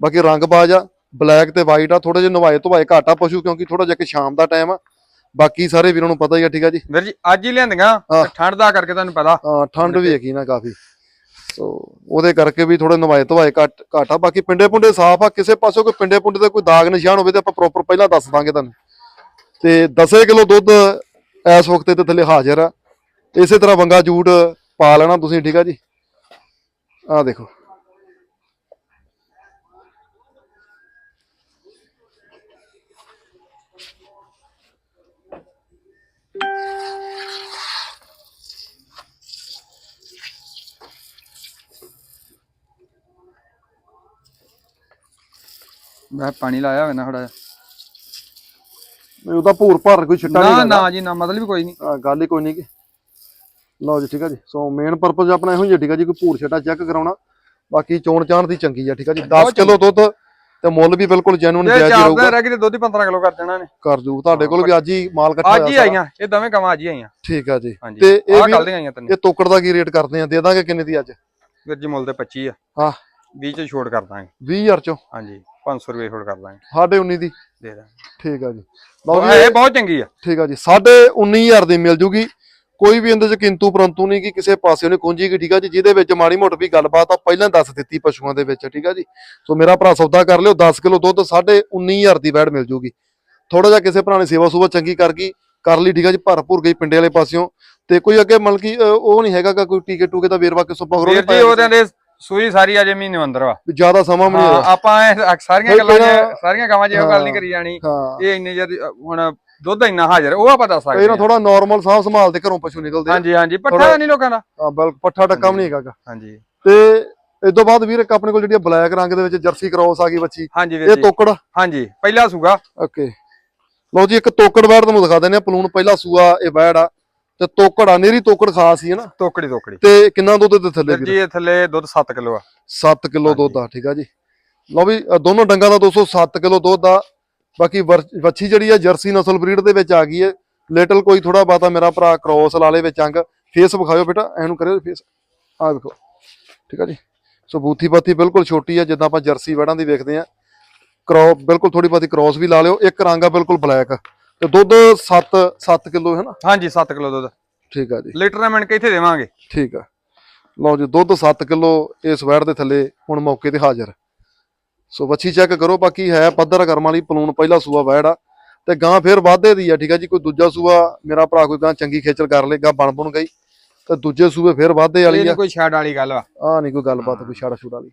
ਬਾਕੀ ਰੰਗ ਬਾਜ ਆ ਬਲੈਕ ਤੇ ਵਾਈਟ ਆ ਥੋੜੇ ਜਿਹਾ ਨਵਾਏ ਧਵਾਏ ਘਾਟਾ ਪਸ਼ੂ ਕਿਉਂਕਿ ਥੋੜਾ ਜਿਹਾ ਕਿ ਸ਼ਾਮ ਦਾ ਟਾਈਮ ਆ। ਬਾਕੀ ਸਾਰੇ ਵੀਰਾਂ ਨੂੰ ਪਤਾ ਹੀ ਆ ਠੀਕ ਆ ਜੀ? ਵੀਰ ਜੀ ਅੱਜ ਹੀ ਲਿਆਂਦੀਆਂ ਹਾਂ। ਠੰਡ ਦਾ ਕਰਕੇ ਤੁਹਾਨੂੰ ਪਤਾ। ਹਾਂ ਠੰਡ ਵੀ ਹੈਗੀ ਨਾ ਕਾਫੀ। ਸੋ ਉਹਦੇ ਕਰਕੇ ਵੀ ਥੋੜੇ ਨਵਾਏ ਧਵਾਏ ਘੱਟ ਘਾਟਾ ਬਾਕੀ ਪਿੰਡੇ ਪੁੰਡੇ ਸਾਫ਼ ਆ ਕਿਸੇ ਪਾਸੋਂ ਕੋਈ ਪਿੰਡੇ ਪੁੰਡੇ ਦਾ ਕੋਈ ਦਾਗ ਨਿਸ਼ਾਨ ਹੋਵੇ ਤੇ ਆਪਾਂ ਪ੍ਰੋਪਰ ਪਹਿਲਾਂ ਦੱਸ ਦਾਂਗੇ ਤੁਹਾਨੂੰ। ਤੇ 10 ਕਿਲੋ ਦੁੱਧ ਇਸ ਵਕਤ ਤੇ ਥੱਲੇ ਹਾਜ਼ਰ ਆ। ਇਸੇ ਤਰ੍ਹਾਂ ਵੰਗਾ ਜੂਟ ਪਾ ਲੈਣਾ ਤੁਸੀਂ ਠੀਕ ਆ ਜੀ? ਆਹ ਦੇਖੋ। ਮੈਂ ਪਾਣੀ ਲਾਇਆ ਹੋਇਆ ਨਾ ਥੋੜਾ ਨਹੀਂ ਉਹਦਾ ਭੂਰ ਭਰ ਕੋਈ ਛਿੱਟਾ ਨਹੀਂ ਨਾ ਨਾ ਜੀ ਨਾ ਮਤਲਬ ਕੋਈ ਨਹੀਂ। ਗੱਲ ਹੀ ਕੋਈ ਨਹੀਂ ਕਿ ਲਓ ਜੀ ਠੀਕ ਆ ਜੀ। ਸੋ ਮੇਨ ਪਰਪਸ ਆਪਣਾ ਇਹੋ ਹੀ ਹੈ ਠੀਕ ਆ ਜੀ ਕੋਈ ਭੂਰ ਛਟਾ ਚੈੱਕ ਕਰਾਉਣਾ। ਬਾਕੀ ਚੋਣ ਚਾਣ ਦੀ ਚੰਗੀ ਆ ਠੀਕ ਆ ਜੀ। 10 ਬਹੁਤ ਕਿਲੋ ਦੁੱਧ ਤੇ ਮੁੱਲ ਵੀ ਬਿਲਕੁਲ ਜੈਨੂਨ ਜਾਇਜ਼ ਰਹੂਗਾ। ਦਿਨ ਰਹਿ ਗਏ ਤੇ ਦੁੱਧ ਹੀ 15 ਕਿਲੋ ਕਰ ਦੇਣਾ ਨੇ ਕਰ ਜੂ ਤੁਹਾਡੇ ਕੋਲ ਵੀ ਅੱਜ ਹੀ ਮਾਲ ਇਕੱਠਾ ਅੱਜ ਹੀ। ਆਈਆਂ ਇਹ ਦੋਵੇਂ ਕਮਾਂ ਅੱਜ ਹੀ ਆਈਆਂ। ਠੀਕ ਆ ਜੀ। ਤੇ ਇਹ ਵੀ ਕੱਲ ਦੀਆਂ ਆਈਆਂ ਤੈਨੂੰ। ਇਹ ਤੋਕੜ ਦਾ ਕੀ ਰੇਟ ਕਰਦੇ ਆ? ਦੇ ਦਾਂਗੇ ਕਿੰਨੇ ਦੀ ਅੱਜ? ਵੀਰ ਜੀ ਮੁੱਲ ਤੇ 25 ਆ। ਹਾਂ। 20 ਚ ਛੋੜ ਕਰ ਦਾਂਗੇ। 20000 ਚੋਂ? ਹਾਂਜੀ 500 ਰੁਪਏ ਛੋੜ ਕਰ ਦਾਂਗੇ। ਸਾਢੇ 19 ਦੀ। ਦੇ ਦਾਂਗੇ। ਠੀਕ ਆ ਜੀ। ਲਓ ਜੀ ਇਹ ਬਹੁਤ ਚੰਗੀ ਆ। ਠੀਕ ਆ ਜੀ। ਸਾਢੇ 19000 ਦੀ ਮਿਲ ਜੂਗੀ। ਕੋਈ ਵੀ ਇਹਦੇ ਚ ਕਿੰਤੂ ਪਰੰਤੂ ਨਹੀਂ ਕਿ ਕਿਸੇ ਪਾਸੇ ਨੇ ਕੁੰਜੀ ਕਿ ਠੀਕ ਆ ਜੀ? ਜਿਹਦੇ ਵਿੱਚ ਮਾੜੀ ਮੋਟ ਵੀ ਗੱਲਬਾਤ ਆ ਪਹਿਲਾਂ ਦੱਸ ਦਿੱਤੀ ਪਸ਼ੂਆਂ ਦੇ ਵਿੱਚ ਠੀਕ ਆ ਜੀ? ਸੋ ਮੇਰਾ ਭਰਾ ਸੌਦਾ ਕਰ ਲਿਓ 10 ਕਿਲੋ ਦੁੱਧ ਸਾਢੇ 19000 ਦੀ ਵੈੜ ਮਿਲ ਜੂਗੀ। ਥੋੜਾ ਜਿਹਾ ਕਿਸੇ ਭਰਾ ਨੇ ਸੇਵਾ ਸੁਵਾ ਚੰਗੀ ਕਰ ਗਈ ਕਰ ਲਈ ਠੀਕ ਆ ਜੀ? ਭਰਪੂਰ ਗਈ ਪਿੰਡੇ ਵਾਲੇ ਪਾਸਿਓਂ। ਤੇ ਕੋਈ ਅੱਗੇ ਮਤਲਬ ਕਿ ਉਹ ਨਹੀਂ ਹੈਗਾ ਕੋਈ ਟੀਕੇ ਟੂਕੇ ਦਾ ਵੇਰਵਾ ਕਿਸੇ ਪਗਰੋਂ ਵੀਰ ਜੀ ਉਹਦੇ ਦੇ ਸੂਈ ਸਾਰੀ ਅਜੇ ਮਹੀਨੇ ਅੰਦਰ ਵਾ ਜ਼ਿਆਦਾ ਸਮਾਂ ਨਹੀਂ ਆਪਾਂ ਸਾਰੀਆਂ ਗੱਲਾਂ ਸਾਰੀਆਂ ਗਾਵਾਂ ਇਹੋ ਗੱਲ ਨਹੀਂ। ਕਰੀ ਜਾਣੀ ਇਹ ਇੰਨੇ ਜਦ ਹੁਣ ਦੁੱਧ ਇੰਨਾ ਹਾਜ਼ਰ ਉਹ ਆਪਾਂ ਦੱਸ ਸਕਦੇ ਇਹ ਨਾ ਹਾਂ। ਥੋੜਾ ਨਾਰਮਲ ਸਾਹ ਸੰਭਾਲ ਤੇ ਘਰੋਂ ਪਸ਼ੂ ਨਿਕਲਦੇ ਆ। ਹਾਂਜੀ ਹਾਂਜੀ ਪੱਠਾ ਨਹੀਂ ਲੋਕਾਂ ਦਾ। ਹਾਂ, ਬਲ ਪੱਠਾ ਟੱਕਾ ਵੀ ਨਹੀਂ ਹੈਗਾ ਗਾ। ਹਾਂਜੀ। ਤੇ ਇਸ ਤੋਂ ਬਾਅਦ ਵੀਰ ਇੱਕ ਆਪਣੇ ਕੋਲ ਜਿਹੜੀ ਬਲੈਕ ਰੰਗ ਦੇ ਵਿੱਚ ਜਰਸੀ ਕ੍ਰੋਸ ਆ ਗਈ ਬੱਚੀ। ਹਾਂਜੀ ਵੀਰ ਇਹ ਜੀ। ਤੋਕੜ। ਹਾਂਜੀ ਪਹਿਲਾ ਸੂਗਾ ਓਕੇ। ਲਓ ਜੀ ਇੱਕ ਤੋਕੜ ਵੈੜ ਤੁਹਾਨੂੰ ਦਿਖਾ ਦਿੰਦੇ ਆ ਪਲੂਣ ਪਹਿਲਾ ਸੂਆ ਇਹ ਵੈੜ ਆ। ਤੇ ਤੋਕੜ ਆ ਨੇਰੀ ਤੋਕੜ ਖਾਸ ਹੀ ਹੈ ਨਾ। ਤੋਕੜੀ ਤੋਕੜੀ। ਤੇ ਕਿੰਨਾ ਦੁੱਧ ਦੇ ਥੱਲੇ ਵੀਰ ਵੀਰ? ਜੀ ਇਹ ਥੱਲੇ ਦੁੱਧ 7 ਕਿਲੋ ਆ। 7 ਕਿਲੋ ਦੁੱਧ ਆ ਠੀਕ ਆ ਜੀ। ਲਓ ਵੀ ਅ, ਦੋਨੋਂ ਡੰਗਾਂ ਦਾ 207 ਕਿਲੋ ਦੁੱਧ ਆ। ਬਾਕੀ ਵਰ- ਵੱਛੀ ਜਿਹੜੀ ਆ ਜਰਸੀ ਨਸਲ ਬਰੀਡ ਦੇ ਵਿੱਚ ਆ ਗਈ ਹੈ। ਲਿਟਲ ਕੋਈ ਥੋੜਾ ਬਾਤਾ ਮੇਰਾ ਭਰਾ ਕ੍ਰੋਸ ਲਾਲੇ ਵਿੱਚ ਅੰਗ। ਫੇਸ ਵਿਖਾਇਓ ਬੇਟਾ ਐਨੂੰ ਕਰਿਓ ਫੇਸ ਆ ਵੇਖੋ। ਠੀਕ ਆ ਜੀ? ਸੋ ਬੂਥੀ ਬਾਤੀ ਬਿਲਕੁਲ ਛੋਟੀ ਆ ਜਿੱਦਾਂ ਆਪਾਂ ਜਰਸੀ ਵੜਾਂ ਦੀ ਵੇਖਦੇ ਆ। ਕਰੋ ਬਿਲਕੁਲ ਥੋੜੀ ਬਾਤੀ ਕ੍ਰੋਸ ਵੀ ਲਾ ਲਿਓ। ਇੱਕ ਰੰਗ ਆ ਬਿਲਕੁਲ ਬਲੈਕ ਤੇ ਦੁੱਧ 7 7 ਕਿਲੋ ਹੈ ਨਾ? ਹਾਂਜੀ 7 ਕਿਲੋ ਦੁੱਧ। ਠੀਕ ਆ ਜੀ। ਲੀਟਰ ਨਾਲ ਮਿਣ ਕੇ ਇੱਥੇ ਦੇਵਾਂਗੇ। ਠੀਕ ਆ। ਲਓ ਜੀ ਦੁੱਧ 7 ਕਿਲੋ ਇਸ ਵੈੜ ਦੇ ਥੱਲੇ ਹੁਣ ਮੌਕੇ ਤੇ ਹਾਜ਼ਰ। ਸੋ ਵੱਛੀ ਚੈੱਕ ਕਰੋ ਬਾਕੀ ਹੈ ਪੱਧਰ ਕਰਮ ਵਾਲੀ ਪਲੂਣ ਪਹਿਲਾ ਸੂਆ ਵੈੜ ਆ। ਤੇ ਗਾਂ ਫੇਰ ਵਾਧੇ ਦੀ ਆ ਠੀਕ ਆ ਜੀ? ਕੋਈ ਦੂਜਾ ਸੂਆ ਮੇਰਾ ਭਰਾ ਕੋਈ ਗਾਂ ਚੰਗੀ ਖੇਚਲ ਕਰ ਲੇਗਾ ਬਣ ਬਣ ਗਈ। ਤੇ ਦੂਜੇ ਸੂਏ ਫੇਰ ਵਾਧੇ ਵਾਲੀ ਆ। ਕੋਈ ਛੱਡ ਵਾਲੀ ਗੱਲ ਵਾ। ਆ ਨਹੀਂ ਕੋਈ ਗੱਲਬਾਤ ਕੋਈ ਛਾੜਾ ਛੁੜਾ ਵਾਲੀ।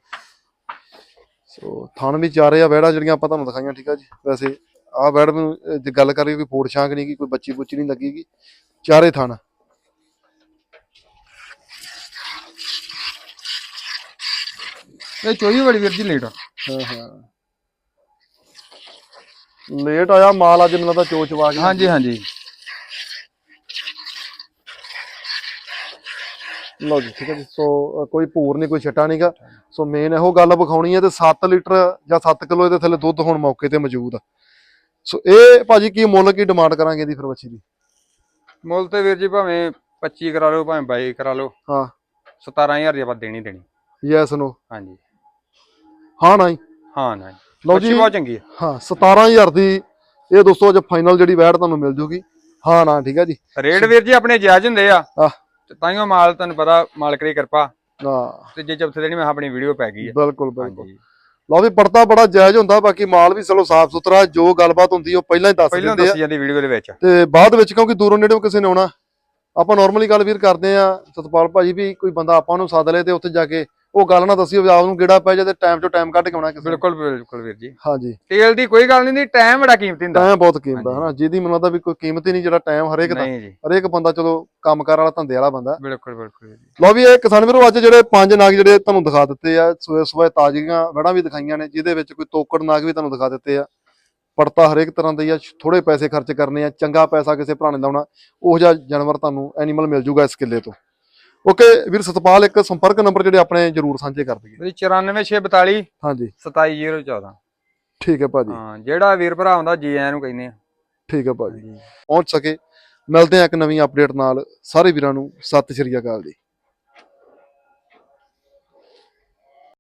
ਸੋ ਥਣ ਵੀ ਚਾਰੇ ਆ ਵੈੜਾਂ ਜਿਹੜੀਆਂ ਆਪਾਂ ਤੁਹਾਨੂੰ ਦਿਖਾਈਆਂ ਠੀਕ ਆ ਜੀ? ਵੈਸੇ ਆ ਵੈੜ ਨੂੰ ਜੇ ਗੱਲ ਕਰੀਏ ਕੋਈ ਫੋੜ ਛਾਂਕ ਨਹੀਂ ਗੀ ਕੋਈ ਬੱਚੀ ਬੁੱਚੀ ਨਹੀਂ ਲੱਗੀਗੀ। ਚਾਰੇ ਥਣ। ਇਹ ਚੋਈ ਬੜੀ ਵੀਰ ਜੀ ਲੀਟਰ ਹਾਂ ਹਾਂ। ਲੇਟ ਆਇਆ ਮਾਲ ਅੱਜ ਮੈਨੂੰ ਲੱਗਦਾ ਚੋਚ ਵਾ ਗਿਆ ਹਾਂਜੀ ਹਾਂਜੀ। ਲਓ ਜੀ ਠੀਕ ਹੈ ਜੀ। ਸੋ ਅ, ਕੋਈ ਭੂਰ ਨਹੀਂ ਕੋਈ ਛਟਾ ਨਹੀਂਗਾ ਸੋ ਮੇਨ ਇਹੋ ਗੱਲ ਵਿਖਾਉਣੀ ਹੈ ਤੇ 7 ਲੀਟਰ ਜਾਂ 7 ਕਿਲੋ ਇਹਦੇ ਥੱਲੇ ਦੁੱਧ ਹੁਣ ਮੌਕੇ ਤੇ ਮੌਜੂਦ ਆ। ਸੋ ਇਹ ਭਾਜੀ ਕੀ ਮੁੱਲ ਕੀ ਡਿਮਾਂਡ ਕਰਾਂਗੇ ਇਹਦੀ ਫਿਰ ਬੱਚੀ ਦੀ? ਮੁੱਲ ਤੇ ਵੀਰ ਜੀ ਭਾਵੇਂ 25 ਕਰਾ ਲਓ ਭਾਵੇਂ 22 ਕਰਾ ਲਓ। ਹਾਂ। 17000 ਦੀ ਆਪਾਂ ਦੇਣੀ ਦੇਣੀ। ਯੈਸ ਨੋ ਹਾਂਜੀ। ਹਾਂ ਨਹੀਂ ਹਾਂ ਨਾ ਲਓ ਜੀ। ਬਹੁਤ ਚੰਗੀ ਹੈ ਹਾਂ 17000 ਦੀ ਇਹ ਦੋਸਤੋ ਅੱਜ ਫਾਈਨਲ ਜਿਹੜੀ ਵੈਟ ਤੁਹਾਨੂੰ ਮਿਲ ਜੂਗੀ। ਹਾਂ ਨਾ ਠੀਕ ਹੈ ਜੀ। ਰੇਟ ਵੀਰ ਜੀ ਆਪਣੇ ਜਾਇਜ਼ ਹੁੰਦੇ ਆ। ਆਹ। ਤੇ ਤਾਈਓ ਮਾਲ ਤੁਹਾਨੂੰ ਪਤਾ ਮਾਲਕ ਦੀ ਕਿਰਪਾ। ਹਾਂ ਤੇ ਜੇ ਚੌਥੇ ਦਿਨ ਹੀ ਮੈਂ ਆਪਣੀ ਵੀਡੀਓ ਪੈ ਗਈ ਹੈ ਬਿਲਕੁਲ ਬਿਲਕੁਲ। ਲਓ ਵੀ ਪੜਤਾ ਬੜਾ ਜਾਇਜ਼ ਹੁੰਦਾ ਬਾਕੀ ਮਾਲ ਵੀ ਚਲੋ ਸਾਫ਼ ਸੁਥਰਾ ਜੋ ਗੱਲਬਾਤ ਹੁੰਦੀ ਉਹ ਪਹਿਲਾਂ ਹੀ ਦੱਸ ਪਹਿਲਾਂ ਦਿੰਦੇ ਆ। ਦੱਸੀ ਜਾਂਦੀ ਵੀਡੀਓ ਦੇ ਵਿੱਚ। ਤੇ ਬਾਅਦ ਵਿੱਚ ਕਿਉਂਕਿ ਦੂਰੋਂ ਨੇੜੇੋਂ ਕਿਸੇ ਨੇ ਆਉਣਾ ਆਪਾਂ ਨਾਰਮਲੀ ਗੱਲ ਵੀਰ ਕਰਦੇ ਆ ਸਤਪਾਲ ਭਾਜੀ ਵੀ ਕੋਈ ਬੰਦਾ ਆਪਾਂ ਨੂੰ ਸੱਦ ਲਏ ਤੇ ਉੱਥੇ ਜਾ ਕੇ ਉਹ ਗੱਲ ਨਾ ਦੱਸੀ ਆਪ ਨੂੰ ਕਿਹੜਾ ਪੈ ਜਾਏ ਤੇ ਟਾਈਮ ਚੋਂ ਟਾਈਮ ਕੱਢ ਕੇ ਆਉਣਾ ਕਿਸੇ ਨੇ। ਬਿਲਕੁਲ ਬਿਲਕੁਲ ਵੀਰ ਜੀ। ਹਾਂਜੀ। ਤੇਲ ਦੀ ਕੋਈ ਗੱਲ ਨਹੀਂ ਟਾਈਮ ਬੜਾ ਕੀਮਤੀ ਹੁੰਦਾ। ਟਾਈਮ ਬਹੁਤ ਕੀਮਤ ਹਾਂਜੀ। ਹਨਾ ਜਿਹਦੀ ਮੈਨੂੰ ਲੱਗਦਾ ਵੀ ਕੋਈ ਕੀਮਤ ਹੀ ਨਹੀਂ ਜਿਹੜਾ ਟਾਈਮ ਹਰੇਕ ਦਾ ਹਰੇਕ ਬੰਦਾ ਚਲੋ ਕੰਮਕਾਰ ਵਾਲਾ ਧੰਦੇ ਵਾਲਾ ਬੰਦਾ। ਬਿਲਕੁਲ ਬਿਲਕੁਲ ਲਓ ਵੀ ਇਹ ਕਿਸਾਨ ਵੀਰੋ ਅੱਜ ਜਿਹੜੇ ਪੰਜ ਨਾਗ ਜਿਹੜੇ ਤੁਹਾਨੂੰ ਦਿਖਾ ਦਿੱਤੇ ਆ ਸਵੇਰ ਸਵੇਰ ਤਾਜ਼ੀਆਂ ਵੜਾਂ ਵੀ ਦਿਖਾਈਆਂ ਨੇ ਜਿਹਦੇ ਵਿੱਚ ਕੋਈ ਤੋਕੜ ਨਾਗ ਵੀ ਤੁਹਾਨੂੰ ਦਿਖਾ ਦਿੱਤੇ ਆ। ਪੜਤਾ ਹਰੇਕ ਤਰ੍ਹਾਂ ਦੀ ਆ ਥੋੜੇ ਪੈਸੇ ਖਰਚ ਕਰਨੇ ਆ ਚੰਗਾ ਪੈਸਾ ਕਿਸੇ ਭਰਾ ਨੇ ਲਾਉਣਾ ਉਹ ਜਿਹਾ ਜਾਨਵਰ ਤੁਹਾਨੂੰ ਐਨੀਮਲ ਮਿਲ ਜੂਗਾ ਇਸ ਕਿੱਲੇ ਤੋਂ। ਓਕੇ ਵੀਰ ਸਤਪਾਲ ਇੱਕ ਸੰਪਰਕ ਨੰਬਰ ਜਿਹੜੇ ਆਪਣੇ ਜਰੂਰ ਸਾਂਝੇ ਕਰ ਦਈਏ। ਵੀਰ 94642 ਹਾਂਜੀ। 27014 ਠੀਕ ਹੈ ਭਾਜੀ। ਹਾਂ ਜਿਹੜਾ ਵੀਰ ਭਰਾ ਆਉਂਦਾ ਜੀ ਆਇਆਂ ਨੂੰ ਕਹਿੰਦੇ ਆ। ਠੀਕ ਹੈ ਭਾਜੀ। ਪਹੁੰਚ ਸਕੇ। ਮਿਲਦੇ ਆ ਇੱਕ ਨਵੀਂ ਅਪਡੇਟ ਨਾਲ ਸਾਰੇ ਵੀਰਾਂ ਨੂੰ। ਸਤਿ ਸ਼੍ਰੀ ਅਕਾਲ ਜੀ।